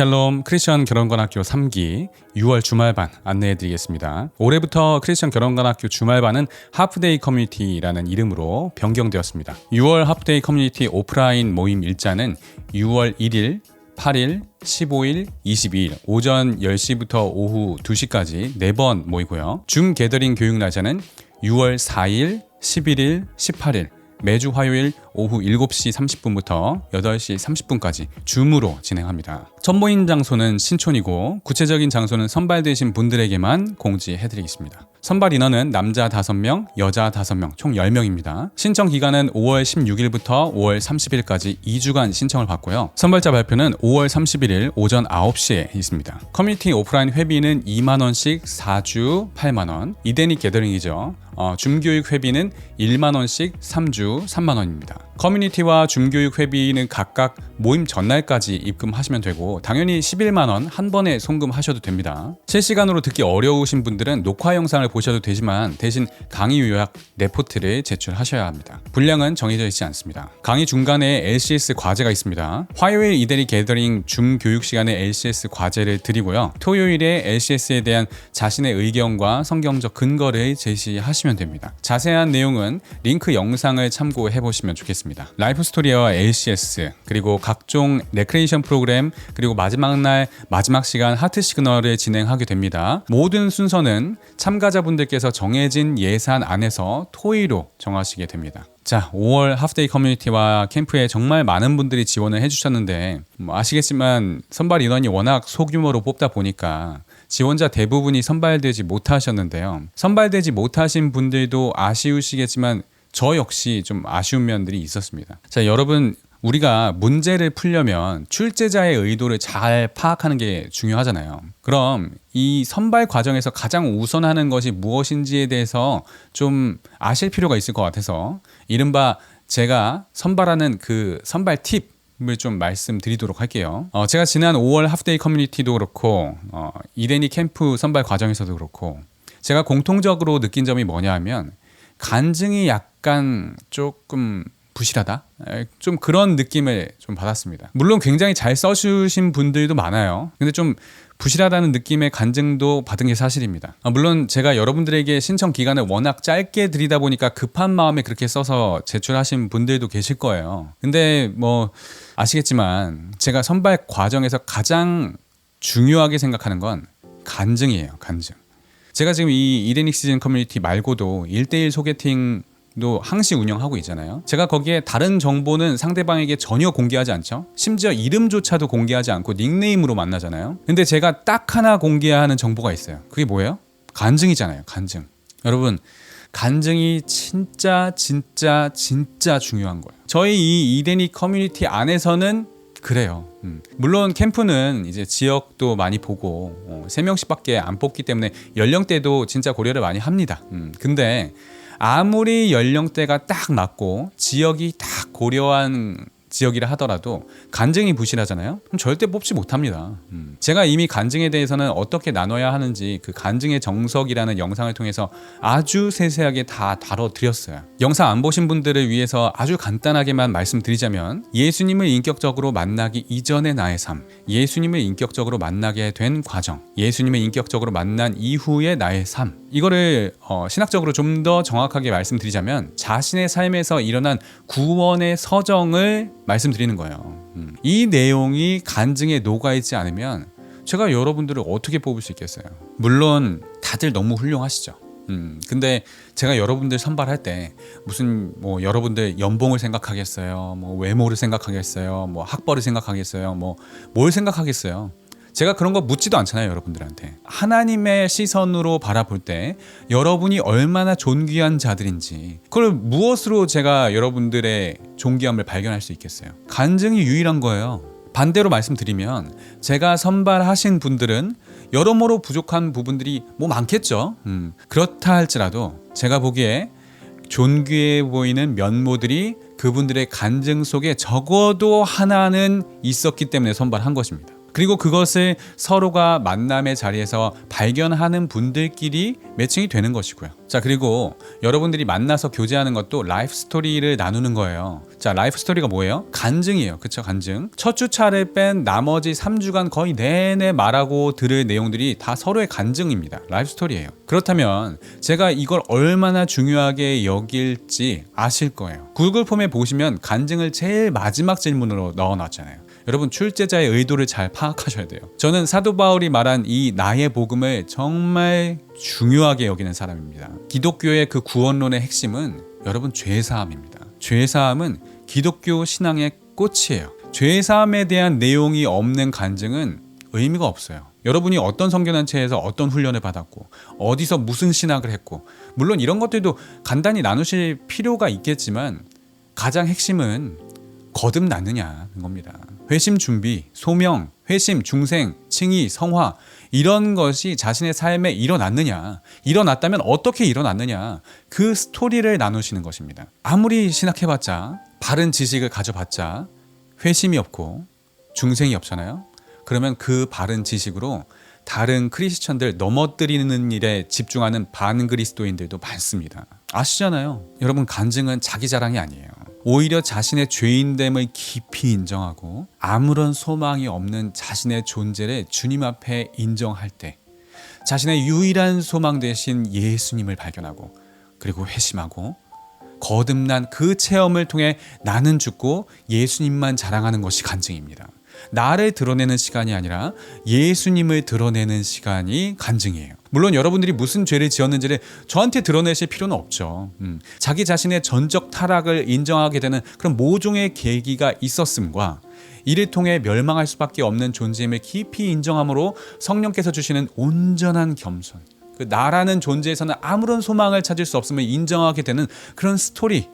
샬롬 크리스천 결혼관학교 3기 6월 주말반 안내해 드리겠습니다. 올해부터 크리스천 결혼관학교 주말반은 하프데이 커뮤니티라는 이름으로 변경되었습니다. 6월 하프데이 커뮤니티 오프라인 모임 일자는 6월 1일, 8일, 15일, 22일 오전 10시부터 오후 2시까지 4번 모이고요. 줌 게더링 교육 날짜는 6월 4일, 11일, 18일 매주 화요일 오후 7시 30분부터 8시 30분까지 줌으로 진행합니다. 첫 모임 장소는 신촌이고 구체적인 장소는 선발되신 분들에게만 공지해드리겠습니다. 선발 인원은 남자 5명, 여자 5명, 총 10명입니다. 신청 기간은 5월 16일부터 5월 30일까지 2주간 신청을 받고요. 선발자 발표는 5월 31일 오전 9시에 있습니다. 커뮤니티 오프라인 회비는 2만원씩 4주 8만원, 이데니 게더링이죠. 어, 줌교육 회비는 1만 원씩 3주 3만 원입니다. 커뮤니티와 줌교육 회비는 각각 모임 전날까지 입금하시면 되고 당연히 11만 원 한 번에 송금하셔도 됩니다. 실시간으로 듣기 어려우신 분들은 녹화 영상을 보셔도 되지만 대신 강의 요약 레포트를 제출하셔야 합니다. 분량은 정해져 있지 않습니다. 강의 중간에 LCS 과제가 있습니다. 화요일 이대리 게더링 줌 교육 시간에 LCS 과제를 드리고요. 토요일에 LCS에 대한 자신의 의견과 성경적 근거를 제시하시면 됩니다. 자세한 내용은 링크 영상을 참고해 보시면 좋겠습니다. 라이프 스토리와 LCS 그리고 각종 레크레이션 프로그램 그리고 마지막 날 마지막 시간 하트 시그널을 진행하게 됩니다. 모든 순서는 참가자분들께서 정해진 예산 안에서 토의로 정하시게 됩니다. 자, 5월 하프데이 커뮤니티와 캠프에 정말 많은 분들이 지원을 해주셨는데 뭐 아시겠지만 선발 인원이 워낙 소규모로 뽑다 보니까 지원자 대부분이 선발되지 못하셨는데요. 선발되지 못하신 분들도 아쉬우시겠지만 저 역시 좀 아쉬운 면들이 있었습니다. 자, 여러분 우리가 문제를 풀려면 출제자의 의도를 잘 파악하는 게 중요하잖아요. 그럼 이 선발 과정에서 가장 우선하는 것이 무엇인지에 대해서 좀 아실 필요가 있을 것 같아서 이른바 제가 선발하는 그 선발 팁을 좀 말씀드리도록 할게요. 어, 제가 지난 5월 하프데이 커뮤니티도 그렇고 어, 이데니 캠프 선발 과정에서도 그렇고 제가 공통적으로 느낀 점이 뭐냐 하면 간증이 약간 조금 부실하다? 좀 그런 느낌을 좀 받았습니다. 물론 굉장히 잘 써주신 분들도 많아요. 근데 좀 부실하다는 느낌의 간증도 받은 게 사실입니다. 아, 물론 제가 여러분들에게 신청 기간을 워낙 짧게 드리다 보니까 급한 마음에 그렇게 써서 제출하신 분들도 계실 거예요. 근데 뭐 아시겠지만 제가 선발 과정에서 가장 중요하게 생각하는 건 간증이에요. 간증. 제가 지금 이 이데닉 시즌 커뮤니티 말고도 1대1 소개팅 도 항시 운영하고 있잖아요. 제가 거기에 다른 정보는 상대방에게 전혀 공개하지 않죠. 심지어 이름조차도 공개하지 않고 닉네임으로 만나잖아요. 근데 제가 딱 하나 공개하는 정보가 있어요. 그게 뭐예요? 간증이잖아요. 간증. 여러분, 간증이 진짜 진짜 진짜 중요한 거예요. 저희 이 이데니 커뮤니티 안에서는 그래요. 음. 물론 캠프는 이제 지역도 많이 보고 어, 3명씩밖에 안 뽑기 때문에 연령대도 진짜 고려를 많이 합니다. 음. 근데 아무리 연령대가 딱 맞고 지역이 딱 고려한 지역이라 하더라도 간증이 부실하잖아요. 그럼 절대 뽑지 못합니다. 음. 제가 이미 간증에 대해서는 어떻게 나눠야 하는지 그 간증의 정석이라는 영상을 통해서 아주 세세하게 다 다뤄드렸어요. 영상 안 보신 분들을 위해서 아주 간단하게만 말씀드리자면 예수님을 인격적으로 만나기 이전의 나의 삶, 예수님을 인격적으로 만나게 된 과정, 예수님을 인격적으로 만난 이후의 나의 삶, 이거를 어, 신학적으로 좀 더 정확하게 말씀드리자면 자신의 삶에서 일어난 구원의 서정을 말씀드리는 거예요. 음. 이 내용이 간증에 녹아있지 않으면 제가 여러분들을 어떻게 뽑을 수 있겠어요? 물론 다들 너무 훌륭하시죠. 음, 근데 제가 여러분들 선발할 때 무슨 뭐 여러분들 연봉을 생각하겠어요, 뭐 외모를 생각하겠어요, 뭐 학벌을 생각하겠어요, 뭐 뭘 생각하겠어요. 제가 그런 거 묻지도 않잖아요, 여러분들한테. 하나님의 시선으로 바라볼 때 여러분이 얼마나 존귀한 자들인지 그걸 무엇으로 제가 여러분들의 존귀함을 발견할 수 있겠어요? 간증이 유일한 거예요. 반대로 말씀드리면 제가 선발하신 분들은 여러모로 부족한 부분들이 뭐 많겠죠. 음, 그렇다 할지라도 제가 보기에 존귀해 보이는 면모들이 그분들의 간증 속에 적어도 하나는 있었기 때문에 선발한 것입니다. 그리고 그것을 서로가 만남의 자리에서 발견하는 분들끼리 매칭이 되는 것이고요. 자, 그리고 여러분들이 만나서 교제하는 것도 라이프 스토리를 나누는 거예요. 자, 라이프 스토리가 뭐예요? 간증이에요. 그쵸, 간증. 첫 주차를 뺀 나머지 3주간 거의 내내 말하고 들을 내용들이 다 서로의 간증입니다. 라이프 스토리예요. 그렇다면 제가 이걸 얼마나 중요하게 여길지 아실 거예요. 구글 폼에 보시면 간증을 제일 마지막 질문으로 넣어놨잖아요. 여러분 출제자의 의도를 잘 파악하셔야 돼요. 저는 사도 바울이 말한 이 나의 복음을 정말 중요하게 여기는 사람입니다. 기독교의 그 구원론의 핵심은 여러분 죄사함입니다. 죄사함은 기독교 신앙의 꽃이에요. 죄사함에 대한 내용이 없는 간증은 의미가 없어요. 여러분이 어떤 성교단체에서 어떤 훈련을 받았고 어디서 무슨 신학을 했고 물론 이런 것들도 간단히 나누실 필요가 있겠지만 가장 핵심은 거듭났느냐는 겁니다. 회심 준비, 소명, 회심, 중생, 칭의, 성화 이런 것이 자신의 삶에 일어났느냐, 일어났다면 어떻게 일어났느냐 그 스토리를 나누시는 것입니다. 아무리 신학해봤자 바른 지식을 가져봤자 회심이 없고 중생이 없잖아요. 그러면 그 바른 지식으로 다른 크리스천들 넘어뜨리는 일에 집중하는 반그리스도인들도 많습니다. 아시잖아요. 여러분 간증은 자기 자랑이 아니에요. 오히려 자신의 죄인됨을 깊이 인정하고 아무런 소망이 없는 자신의 존재를 주님 앞에 인정할 때 자신의 유일한 소망 대신 예수님을 발견하고 그리고 회심하고 거듭난 그 체험을 통해 나는 죽고 예수님만 자랑하는 것이 간증입니다. 나를 드러내는 시간이 아니라 예수님을 드러내는 시간이 간증이에요. 물론 여러분들이 무슨 죄를 지었는지를 저한테 드러내실 필요는 없죠. 음, 자기 자신의 전적 타락을 인정하게 되는 그런 모종의 계기가 있었음과 이를 통해 멸망할 수밖에 없는 존재임을 깊이 인정함으로 성령께서 주시는 온전한 겸손. 그 나라는 존재에서는 아무런 소망을 찾을 수 없음을 인정하게 되는 그런 스토리.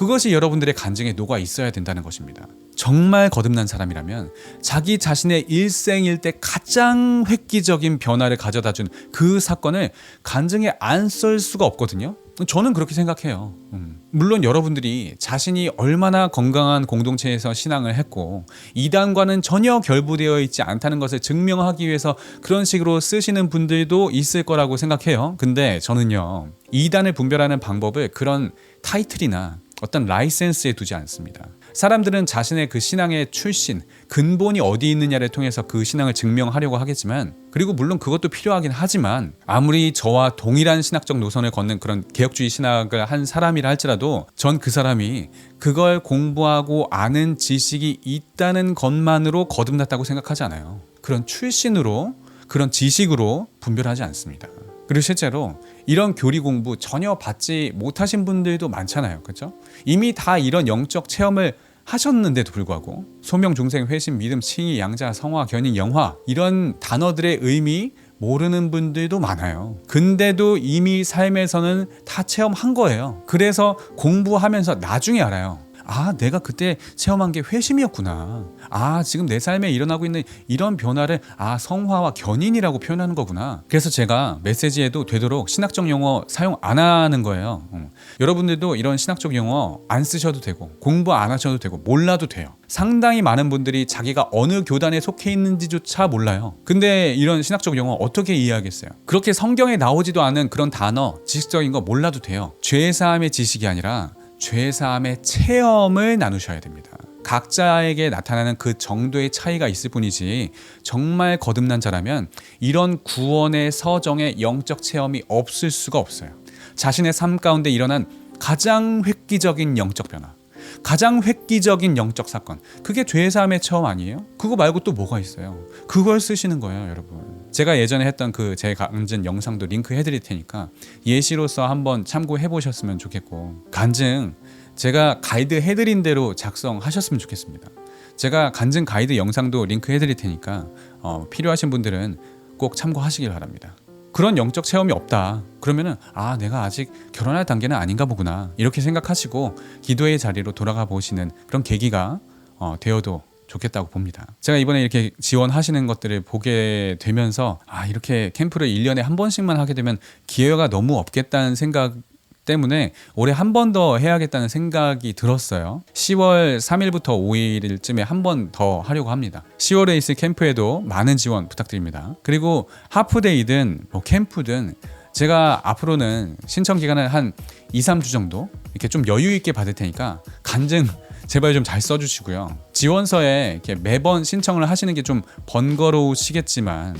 그것이 여러분들의 간증에 녹아 있어야 된다는 것입니다. 정말 거듭난 사람이라면 자기 자신의 일생일 때 가장 획기적인 변화를 가져다 준 그 사건을 간증에 안 쓸 수가 없거든요. 저는 그렇게 생각해요. 음. 물론 여러분들이 자신이 얼마나 건강한 공동체에서 신앙을 했고 이단과는 전혀 결부되어 있지 않다는 것을 증명하기 위해서 그런 식으로 쓰시는 분들도 있을 거라고 생각해요. 근데 저는요 이단을 분별하는 방법을 그런 타이틀이나 어떤 라이센스에 두지 않습니다. 사람들은 자신의 그 신앙의 출신, 근본이 어디 있느냐를 통해서 그 신앙을 증명하려고 하겠지만, 그리고 물론 그것도 필요하긴 하지만, 아무리 저와 동일한 신학적 노선을 걷는 그런 개혁주의 신학을 한 사람이라 할지라도, 전 그 사람이 그걸 공부하고 아는 지식이 있다는 것만으로 거듭났다고 생각하지 않아요. 그런 출신으로, 그런 지식으로 분별하지 않습니다. 그리고 실제로 이런 교리 공부 전혀 받지 못하신 분들도 많잖아요. 그렇죠? 이미 다 이런 영적 체험을 하셨는데도 불구하고 소명 중생 회심 믿음 칭의 양자 성화 견인 영화 이런 단어들의 의미 모르는 분들도 많아요. 근데도 이미 삶에서는 다 체험한 거예요. 그래서 공부하면서 나중에 알아요. 아, 내가 그때 체험한 게 회심이었구나. 아, 지금 내 삶에 일어나고 있는 이런 변화를 아, 성화와 견인이라고 표현하는 거구나. 그래서 제가 메시지에도 되도록 신학적 용어 사용 안 하는 거예요. 어. 여러분들도 이런 신학적 용어 안 쓰셔도 되고 공부 안 하셔도 되고 몰라도 돼요. 상당히 많은 분들이 자기가 어느 교단에 속해 있는지조차 몰라요. 근데 이런 신학적 용어 어떻게 이해하겠어요? 그렇게 성경에 나오지도 않은 그런 단어, 지식적인 거 몰라도 돼요. 죄사함의 지식이 아니라 죄사함의 체험을 나누셔야 됩니다. 각자에게 나타나는 그 정도의 차이가 있을 뿐이지 정말 거듭난 자라면 이런 구원의 서정의 영적 체험이 없을 수가 없어요. 자신의 삶 가운데 일어난 가장 획기적인 영적 변화, 가장 획기적인 영적 사건, 그게 죄사함의 체험 아니에요? 그거 말고 또 뭐가 있어요? 그걸 쓰시는 거예요, 여러분. 제가 예전에 했던 그제 간증 영상도 링크 해 드릴 테니까 예시로서 한번 참고해 보셨으면 좋겠고 간증 제가 가이드 해 드린 대로 작성하셨으면 좋겠습니다. 제가 간증 가이드 영상도 링크 해 드릴 테니까 어, 필요하신 분들은 꼭 참고하시길 바랍니다. 그런 영적 체험이 없다. 그러면은 아 내가 아직 결혼할 단계는 아닌가 보구나 이렇게 생각하시고 기도의 자리로 돌아가 보시는 그런 계기가 어, 되어도 좋겠다고 봅니다. 제가 이번에 이렇게 지원하시는 것들을 보게 되면서 아 이렇게 캠프를 1년에 한 번씩만 하게 되면 기회가 너무 없겠다는 생각 때문에 올해 한 번 더 해야겠다는 생각이 들었어요. 10월 3일부터 5일쯤에 한 번 더 하려고 합니다. 10월에 있을 캠프에도 많은 지원 부탁드립니다. 그리고 하프데이든 뭐 캠프든 제가 앞으로는 신청 기간을 한 2, 3주 정도 이렇게 좀 여유 있게 받을 테니까 간증 제발 좀 잘 써주시고요. 지원서에 이렇게 매번 신청을 하시는 게 좀 번거로우시겠지만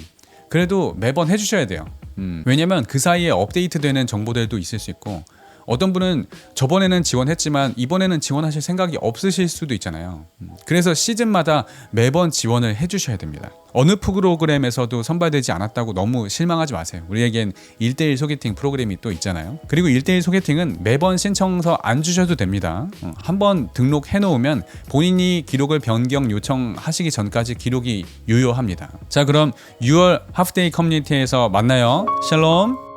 그래도 매번 해주셔야 돼요. 음, 왜냐면 그 사이에 업데이트되는 정보들도 있을 수 있고 어떤 분은 저번에는 지원했지만 이번에는 지원하실 생각이 없으실 수도 있잖아요. 음, 그래서 시즌마다 매번 지원을 해주셔야 됩니다. 어느 프로그램에서도 선발되지 않았다고 너무 실망하지 마세요. 우리에겐 1대1 소개팅 프로그램이 또 있잖아요. 그리고 1대1 소개팅은 매번 신청서 안 주셔도 됩니다. 어, 한번 등록해 놓으면 본인이 기록을 변경 요청하시기 전까지 기록이 유효합니다. 자, 그럼 6월 하프데이 커뮤니티에서 만나요. 샬롬.